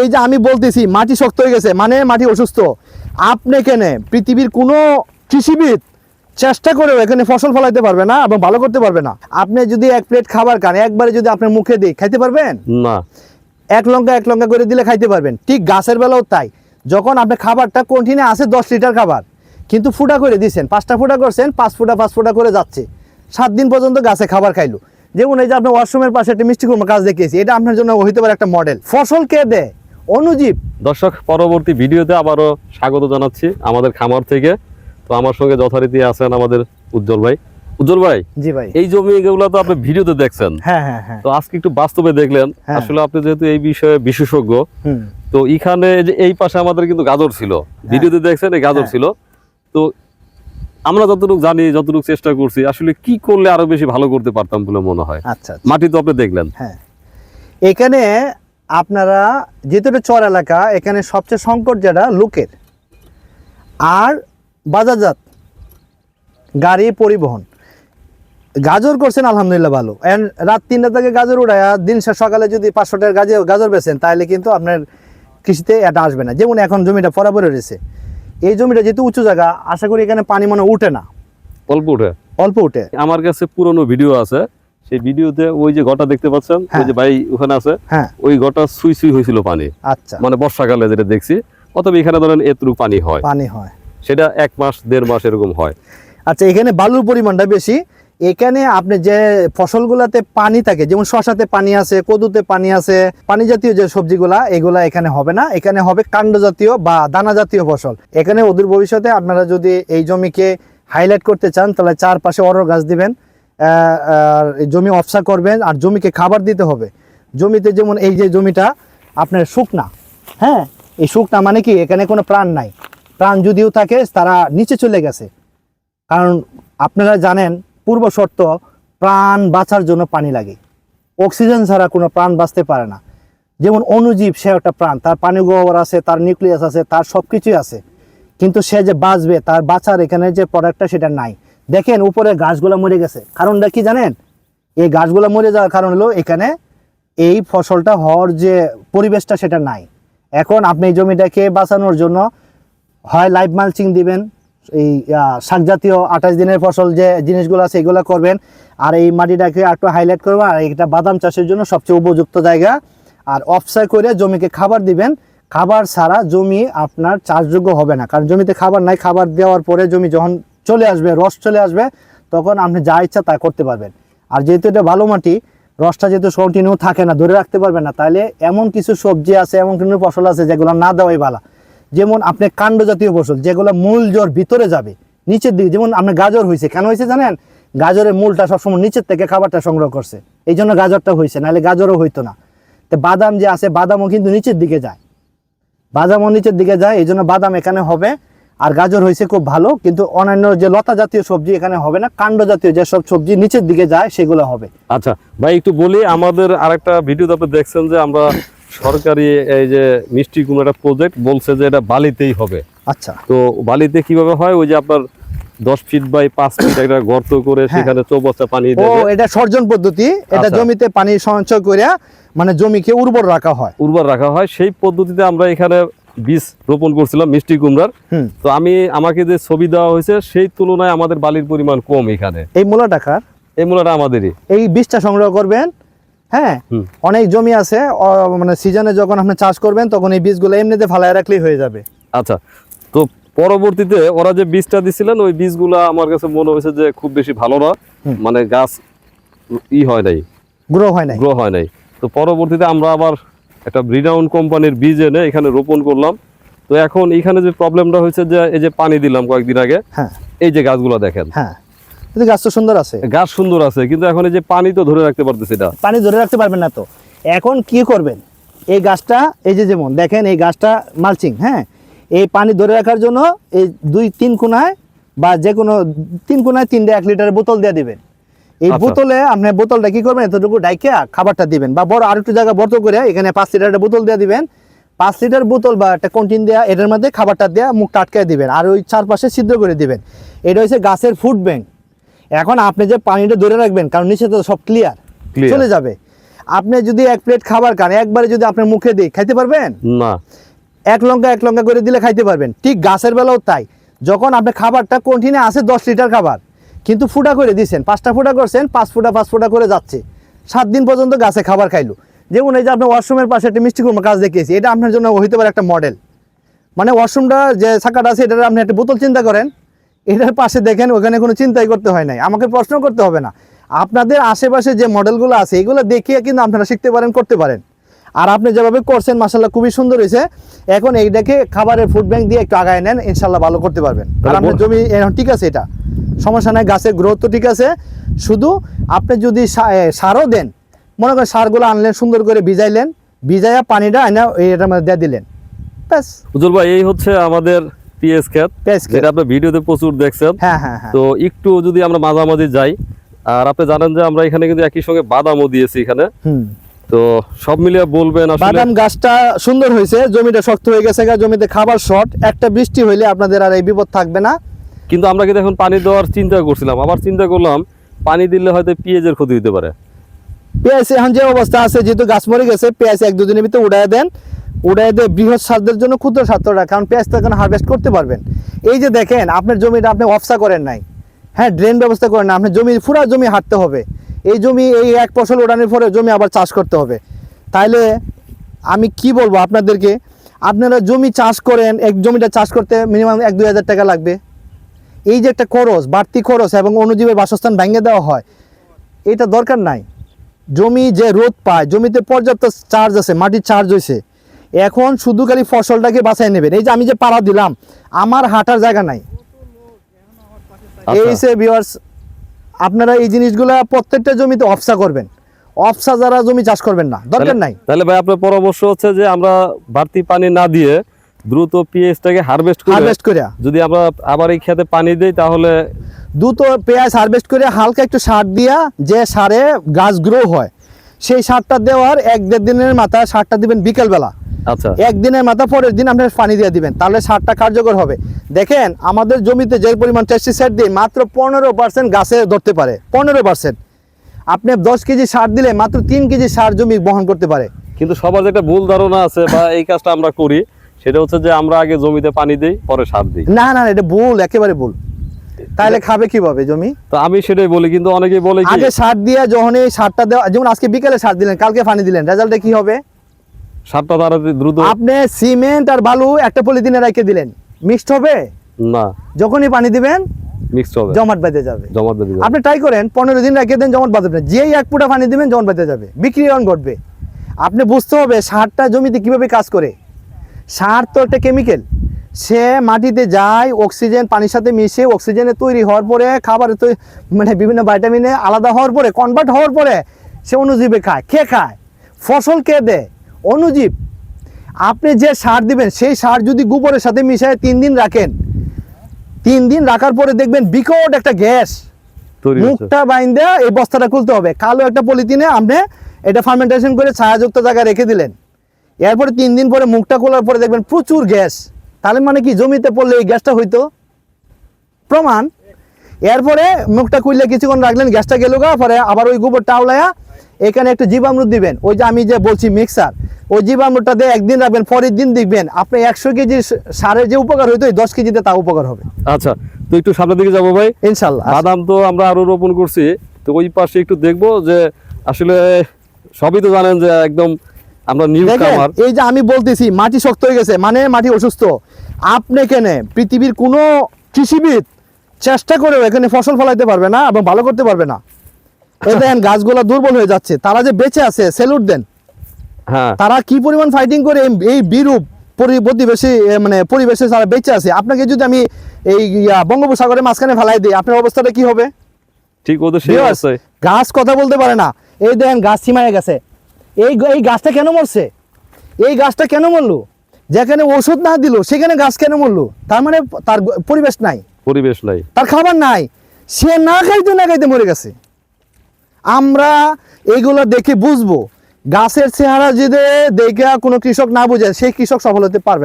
এই যে আমি বলতেছি মাটি শক্ত হয়ে গেছে মানে মাটি অসুস্থ। আপনি কেনে পৃথিবীর কোনো কৃষিবিদ চেষ্টা করেও এখানে ফসল ফলাইতে পারবে না এবং ভালো করতে পারবে না। আপনি যদি এক প্লেট খাবার খান একবারে যদি আপনার মুখে দিই খাইতে পারবেন? না। এক লঙ্কা এক লঙ্কা করে দিলে খাইতে পারবেন। ঠিক গাছের বেলাও তাই। যখন আপনি খাবারটা কন্টিনিউ আছে দশ লিটার খাবার কিন্তু ফুটা করে দিয়েছেন পাঁচটা ফুটা করছেন পাঁচ ফুটা পাঁচ ফুটা করে যাচ্ছে। সাত দিন পর্যন্ত গাছে খাবার খাইলো। যেমন এই যে আপনি ওয়াশরুমের পাশে একটা মিষ্টি কুমড়া গাছ দেখিয়েছি এটা আপনার জন্য হইতে পারে একটা মডেল ফসল কে দেয়? অনুজীব। দর্শক পরবর্তী ভিডিওতে আবারও স্বাগত জানাচ্ছি আমাদের খামার থেকে। তো আমার সঙ্গে যথারীতি আছেন আমাদের উজ্জ্বল ভাই। উজ্জ্বল ভাই জি ভাই। এই জমি এগুলো তো আপনি ভিডিওতে দেখছেন। হ্যাঁ হ্যাঁ হ্যাঁ। তো আজকে একটু বাস্তবে দেখলেন হ্যাঁ। আসলে আপনি যেহেতু এই বিষয়ে বিশেষজ্ঞ তো এখানে যে এই পাশে আমাদের কিন্তু গাজর ছিল। ভিডিওতে দেখছেন এই গাজর হ্যাঁ। ছিল। তো আমরা যতটুকু জানি যতটুকু চেষ্টা করছি আসলে কি করলে আরও বেশি ভালো করতে পারতাম বলে মনে হয়? আচ্ছা আচ্ছা। মাটি তো আপনি দেখলেন। হ্যাঁ। এখানে আপনারা যেহেতু এটা চর এলাকা এখানে সবচেয়ে সংকট যেটা লোকের। আর বাজারজাত গাড়ি পরিবহন। গাজর করছেন আলহামদুলিল্লাহ ভালো। এন্ড রাত তিনটা থেকে গাজর উড়ায় দিন শেষ সকালে যদি পাঁচশো টাকার গাজর গাজর বেছেন তাহলে কিন্তু আপনার কৃষিতে এটা আসবে না। যেমন এখন জমিটা বরাবর রয়েছে। এই জমিটা যেহেতু উঁচু জায়গা আশা করি এখানে পানি মনে উঠে না। অল্প উঠে। অল্প উঠে। আমার কাছে পুরনো ভিডিও আছে। সেই ভিডিওতে ওই যে গটা দেখতে পাচ্ছেন ওই হ্যাঁ। যে ভাই ওখানে আছে হ্যাঁ। ওই গটা সুই সুই হয়েছিল পানি। আচ্ছা। মানে বর্ষাকালে যেটা দেখছি অথবা এখানে ধরেন এতটুকু পানি হয়। পানি হয়। সেটা এক মাস দেড় মাস এরকম হয়। আচ্ছা এখানে বালুর পরিমাণটা বেশি। এখানে আপনি যে ফসলগুলাতে পানি থাকে যেমন শশাতে পানি আছে কদুতে পানি আছে পানি জাতীয় যে সবজিগুলা এগুলা এখানে হবে না। এখানে হবে কাণ্ড জাতীয় বা দানা জাতীয় ফসল। এখানে অদূর ভবিষ্যতে আপনারা যদি এই জমিকে হাইলাইট করতে চান তাহলে চারপাশে অরর গাছ দিবেন। জমি অফসা করবেন আর জমিকে খাবার দিতে হবে। জমিতে যেমন এই যে জমিটা, আপনার শুকনা হ্যাঁ? এই শুকনা মানে কি? এখানে কোনো প্রাণ নাই। প্রাণ যদিও থাকে, তারা নিচে চলে গেছে। কারণ আপনারা জানেন, পূর্ব শর্ত, প্রাণ বাঁচার জন্য পানি লাগে। অক্সিজেন ছাড়া কোনো প্রাণ বাঁচতে পারে না। যেমন অণুজীব, সে একটা প্রাণ। তার পানি গহ্বর আছে, তার নিউক্লিয়াস আছে, তার সব কিছুই আছে। কিন্তু সে যে বাঁচবে, তার বাঁচার এখানে যে প্রোডাক্টটা সেটা নাই। দেখেন উপরে গাছগুলো মরে গেছে। কারণটা কি জানেন? এই গাছগুলো মরে যাওয়ার কারণ হলো এখানে এই ফসলটা হওয়ার যে পরিবেশটা সেটা নাই। এখন আপনি জমিটাকে বাঁচানোর জন্য হয় লাইভ মালচিং দিবেন, এই শাক জাতীয় আঠাশ দিনের ফসল যে জিনিসগুলো আছে এগুলো করবেন, আর এই মাটিটাকে একটু হাইলাইট করবেন আর এটা বাদাম চাষের জন্য সবচেয়ে উপযুক্ত জায়গা। আর অফসাই করে জমিকে খাবার দিবেন। খাবার ছাড়া জমি আপনার চাষযোগ্য হবে না। কারণ জমিতে খাবার নাই, খাবার দেওয়ার পরে জমি যখন চলে আসবে, রস চলে আসবে, তখন আপনি যা ইচ্ছা তা করতে পারবেন। আর যেহেতু এটা ভালো মাটি, রসটা যেহেতু কন্টিনিউ থাকে না, ধরে রাখতে পারবেন না, তাহলে এমন কিছু সবজি আছে, এমন কিছু ফসল আছে যেগুলো না দেওয়াই ভালো। যেমন আপনি কাণ্ড জাতীয় ফসল, যেগুলো মূল জোর ভিতরে যাবে, নিচের দিকে, যেমন আপনি গাজর হয়েছে কেন হয়েছে জানেন? গাজরের মূলটা সবসময় নিচের থেকে খাবারটা সংগ্রহ করছে এই জন্য গাজরটা হয়েছে নাহলে গাজরও হইতো না। তো বাদাম যে আছে, বাদামও কিন্তু নিচের দিকে যায়। বাদামও নিচের দিকে যায় এই জন্য বাদাম এখানে হবে। আর গাজর হয়েছে খুব ভালো কিন্তু অন্যান্য যে লতা জাতীয় সবজি এখানে হবে না কাণ্ড জাতীয় যেসব সবজি নিচের দিকে যায় সেগুলো হবে। আচ্ছা ভাই একটু বলি আমাদের আরেকটা ভিডিও আপনি দেখছেন যে আমরা সরকারি এই যে মিষ্টি কোনো একটা প্রজেক্ট বলছে যে এটা বালিতেই হবে। আচ্ছা। তো বালিতে কীভাবে হয়? ওই যে আপনার দশ ফিট বাই পাঁচ ফিট একটা গর্ত করে হ্যাঁ। সেখানে চৌবাচ্চা পানি ও দেবে এটা সর্জন পদ্ধতি। এটা আচ্ছা। জমিতে পানি সঞ্চয় করে মানে জমিকে উর্বর রাখা হয়। উর্বর রাখা হয়। সেই পদ্ধতিতে আমরা এখানে বীজ রোপণ করছিলাম মিষ্টি কুমড়ার। তো আমি আমাকে যে ছবি দেওয়া হয়েছে সেই তুলনায় আমাদের বালির পরিমাণ কম এখানে। এই মূলা টাকার এই মূলাটা আমাদেরই। এই বীজটা সংগ্রহ করবেন? হ্যাঁ? অনেক জমি আছে মানে সিজনে যখন আপনি চাষ করবেন তখন এই বীজগুলো এমনিতে ফালায় রাখলেই হয়ে যাবে। আচ্ছা তো পরবর্তীতে ওরা যে বীজটা দিছিলেন ওই বীজগুলো আমার কাছে মনে হয়েছে যে খুব বেশি ভালো না। মানে গাছ ই হয় নাই। গ্রো হয় নাই। গ্রো হয় নাই। তো পরবর্তীতে আমরা আবার একটা ব্রিডাউন কোম্পানির বীজ এনে এখানে রোপণ করলাম। তো এখন এখানে যে প্রবলেমটা হয়েছে যে এই যে পানি দিলাম কয়েকদিন আগে হ্যাঁ। এই যে গাছগুলো দেখেন। হ্যাঁ। গাছ তো সুন্দর আছে। গাছ সুন্দর আছে কিন্তু এখন এই যে পানি তো ধরে রাখতে পারতেছি না। পানি ধরে রাখতে পারবেন না তো। এখন কি করবেন? এই গাছটা এই যে যেমন দেখেন এই গাছটা মালচিং হ্যাঁ? এই পানি ধরে রাখার জন্য এই দুই তিন কোনায় বা যে কোনো তিন কোনায় তিনটে এক লিটারের বোতল দিয়ে দিবেন। এই আচ্ছা। বোতলে আপনি বোতলটা কি করবেন? এতটুকু ডাইকে খাবারটা দিবেন বা বড় আর একটু জায়গা বর্ত করে এখানে পাঁচ লিটারের বোতল দিয়ে দিবেন। পাঁচ লিটার বোতল বা একটা কন্টিন দেওয়া এটার মধ্যে খাবারটা দেওয়া মুখটা আটকায় দিবেন আর ওই চারপাশে ছিদ্র করে দিবেন। এটা হচ্ছে গাছের ফুড ব্যাংক এখন আপনি যে পানিটা ধরে রাখবেন কারণ নিচে তো সব ক্লিয়ার চলে যাবে। আপনি যদি এক প্লেট খাবার খান একবারে যদি আপনার মুখে দিই খাইতে পারবেন? না। এক লঙ্কা এক লঙ্কা করে দিলে খাইতে পারবেন। ঠিক গাছের বেলাও তাই। যখন আপনি খাবারটা কন্টিনিউ আছে দশ লিটার খাবার কিন্তু ফুটা করে দিয়েছেন পাঁচটা ফুটা করছেন পাঁচ ফুটা পাঁচ ফুটা করে যাচ্ছে। সাত দিন পর্যন্ত গাছে খাবার খাইলো। যেমন এই যে আপনি ওয়াশরুমের পাশে একটা মিষ্টি কুমড়া গাছ দেখিয়েছি এটা আপনার জন্য হইতে পারে একটা মডেল। মানে ওয়াশরুমটা যে শাখাটা আছে এটার আপনি একটা বোতল চিন্তা করেন এটার পাশে দেখেন ওখানে কোনো চিন্তাই করতে হয় নাই। আমাকে প্রশ্ন করতে হবে না। আপনাদের আশেপাশে যে মডেলগুলো আছে এগুলো দেখিয়ে কিন্তু আপনারা শিখতে পারেন করতে পারেন। আর আপনি যেভাবে করছেন মাসাল্লাহ খুবই সুন্দর হয়েছে। এখন এইটাকে খাবারের ফুড ব্যাংক দিয়ে একটু আগায় নেন ইনশাল্লাহ ভালো করতে পারবেন। আর আপনার জমি এখন ঠিক আছে এটা। সমস্যা নাই গাছের গ্রোথ তো ঠিক আছে। শুধু আপনি যদি সারও দেন মনে করেন সারগুলো আনলেন সুন্দর করে ভিজাইলেন ভিজাইয়া পানিটা এনে এটার মধ্যে দিয়ে দিলেন। ব্যাস। উজ্জ্বল ভাই এই হচ্ছে আমাদের পিএস ক্ষেত। যেটা আপনি ভিডিওতে প্রচুর দেখছেন। হ্যাঁ হ্যাঁ হ্যাঁ। তো একটু যদি আমরা মাঝামাঝি যাই আর আপনি জানেন যে আমরা এখানে কিন্তু একই সঙ্গে বাদামও দিয়েছি এখানে। হুম। তো সব মিলিয়ে বলবেন বাদাম গাছটা সুন্দর হয়েছে জমিটা শক্ত হয়ে গেছে জমিতে খাবার শর্ট একটা বৃষ্টি হইলে আপনাদের আর এই বিপদ থাকবে না। কিন্তু আমরা কিন্তু এখন পানি দেওয়ার চিন্তা করছিলাম। আবার চিন্তা করলাম, পানি দিলে হয়তো পেঁয়াজের ক্ষতি হতে পারে। পেঁয়াজ এখন যে অবস্থা আছে, যেহেতু গাছ মরে গেছে, পেঁয়াজ এক দুদিনের ভিতরে উড়াই দেন। উড়াই দিয়ে বৃহৎ স্বাদের জন্য ক্ষুদ্র স্বাদটা কারণ পেঁয়াজ তো এখন হারভেস্ট করতে পারবেন। এই যে দেখেন, আপনার জমিটা আপনি অফসা করেন নাই। হ্যাঁ ড্রেন ব্যবস্থা করেন না আপনার জমি, পুরা জমি হাঁটতে হবে। এই জমি, এই এক ফসল ওড়ানোর পরে জমি আবার চাষ করতে হবে। তাইলে আমি কি বলব আপনাদেরকে? আপনারা জমি চাষ করেন, এক জমিটা চাষ করতে মিনিমাম এক দুই হাজার টাকা লাগবে। এই যে একটা খরচ বাড়তি খরচ এবং অনুজীবের বাসস্থান ভেঙে দেওয়া হয় এটা দরকার নাই। জমি যে রোদ পায় জমিতে পর্যাপ্ত চার্জ আছে মাটির চার্জ হয়েছে এখন শুধু খালি ফসলটাকে বাঁচাই নেবেন। এই যে আমি যে পাড়া দিলাম আমার হাঁটার জায়গা নাই। এই আচ্ছা সে ভিউয়ার্স আপনারা এই জিনিসগুলা প্রত্যেকটা জমিতে অফসা করবেন। অফসা যারা জমি চাষ করবেন না দরকার নাই। তাহলে ভাই আপনার পরামর্শ হচ্ছে যে আমরা বাড়তি পানি না দিয়ে দ্রুত পিএসটাকে হারভেস্ট করে হারভেস্ট করে। যদি আমরা আবার এই খেতে পানি দিই তাহলে দ্রুত পেঁয়াজ হারভেস্ট করে হালকা একটু সার দিয়া যে সারে গাছ গ্রো হয় সেই সারটা দেওয়ার এক দেড় দিনের মাথা সারটা দিবেন বিকেলবেলা। আচ্ছা। একদিনের মাথা পরের দিন আপনার পানি দিয়ে দিবেন তাহলে সারটা কার্যকর হবে। দেখেন আমাদের জমিতে যে পরিমাণ পেস্টিসাইড দিই মাত্র পনেরো পার্সেন্ট গাছে ধরতে পারে পনেরো পার্সেন্ট আপনি দশ কেজি সার দিলে মাত্র তিন কেজি সার জমি বহন করতে পারে। কিন্তু সবার একটা ভুল ধারণা আছে বা এই কাজটা আমরা করি সেটা হচ্ছে যে আমরা আগে জমিতে পানি দিই পরে সার দিই। না না এটা ভুল একেবারে ভুল। তাহলে খাবে কীভাবে জমি? তো আমি সেটাই বলি কিন্তু অনেকেই বলে আগে সার দিয়ে যখন এই সারটা দেওয়া যেমন আজকে বিকেলে সার দিলেন কালকে পানি দিলেন রেজাল্টে কি হবে? সারটা তাড়াতাড়ি দ্রুত আপনি সিমেন্ট আর বালু একটা পলিথিনে রেখে দিলেন মিক্সড হবে? না। যখনই পানি দিবেন মিক্সড হবে। জমাট বেঁধে যাবে। জমা বেঁধে যাবে। আপনি ট্রাই করেন পনেরো দিন রেখে দেন জমাট বাঁধবে যেই এক ফুটা পানি দিবেন জমাট বেঁধে যাবে। বিক্রিয়ন ঘটবে। আপনি বুঝতে হবে সারটা জমিতে কীভাবে কাজ করে। সার তো একটা কেমিক্যাল সে মাটিতে যায় অক্সিজেন পানির সাথে মিশে অক্সিজেনে তৈরি হওয়ার পরে খাবারে তৈ- মানে বিভিন্ন ভাইটামিনে আলাদা হওয়ার পরে কনভার্ট হওয়ার পরে সে অনুজীবে খায়। কে খায়? ফসল কে দেয়? অনুজীব আপনি যে সার দিবেন সেই সার যদি গোবরের সাথে মিশায় তিন দিন রাখেন তিন দিন রাখার পরে দেখবেন বিকট একটা গ্যাস। মুখটা বাইন্দে এই বস্তাটা খুলতে হবে। কালো একটা পলিথিনে আপনি এটা ফার্মেন্টেশন করে ছায়াযুক্ত জায়গায় রেখে দিলেন। এরপরে তিন দিন পরে মুখটা খোলার পরে দেখবেন প্রচুর গ্যাস। তাহলে মানে কি জমিতে পড়লে এই গ্যাসটা হইতো? প্রমাণ? এরপরে মুখটা খুললে কিছুক্ষণ রাখলেন গ্যাসটা গেল গা পরে আবার ওই গোবরটা আওলায়া এখানে একটু জীবামৃত দিবেন। ওই যে আমি যে বলছি মিক্সার ওই জীবামৃতটা দিয়ে একদিন রাখবেন পরের দিন দেখবেন। আপনি একশো কেজি সারের যে উপকার হইতো ওই দশ কেজিতে তা উপকার হবে। আচ্ছা তো একটু সামনের দিকে যাব ভাই। ইনশাল্লাহ বাদাম তো আমরা আরও রোপণ করছি তো ওই পাশে একটু দেখব যে আসলে সবই তো জানেন যে একদম আমরা কামার এই যে আমি বলতেছি মাটি শক্ত হয়ে গেছে মানে মাটি অসুস্থ। আপনি কেনে পৃথিবীর কোনো কৃষিবিদ চেষ্টা করেও এখানে ফসল ফলাইতে পারবে না এবং ভালো করতে পারবে না। দেখেন গাছগুলো দুর্বল হয়ে যাচ্ছে তারা যে বেঁচে আছে সেলুট দেন। হ্যাঁ। তারা কি পরিমাণ ফাইটিং করে এই- বিরূপ প্রতিবেশী মানে পরিবেশে তারা বেঁচে আছে? আপনাকে যদি আমি এই বঙ্গোপসাগরের মাঝখানে ফেলাই দিই আপনার অবস্থাটা কি হবে? ঠিক সেই গাছ কথা বলতে পারে না। এই দেখেন গাছ সীমায় গেছে। এই এই গাছটা কেন মরছে? এই গাছটা কেন মরলো? যেখানে ওষুধ না দিল সেখানে গাছ কেন মরলো? তার মানে তার পরিবেশ নাই। পরিবেশ নাই। তার খাবার নাই। সে না খাইতে না খাইতে মরে গেছে। আমরা এগুলো দেখে বুঝব। গাছের চেহারা যদি দেখে কোনো কৃষক না বুঝে সেই কৃষক সফল হতে পারবে না।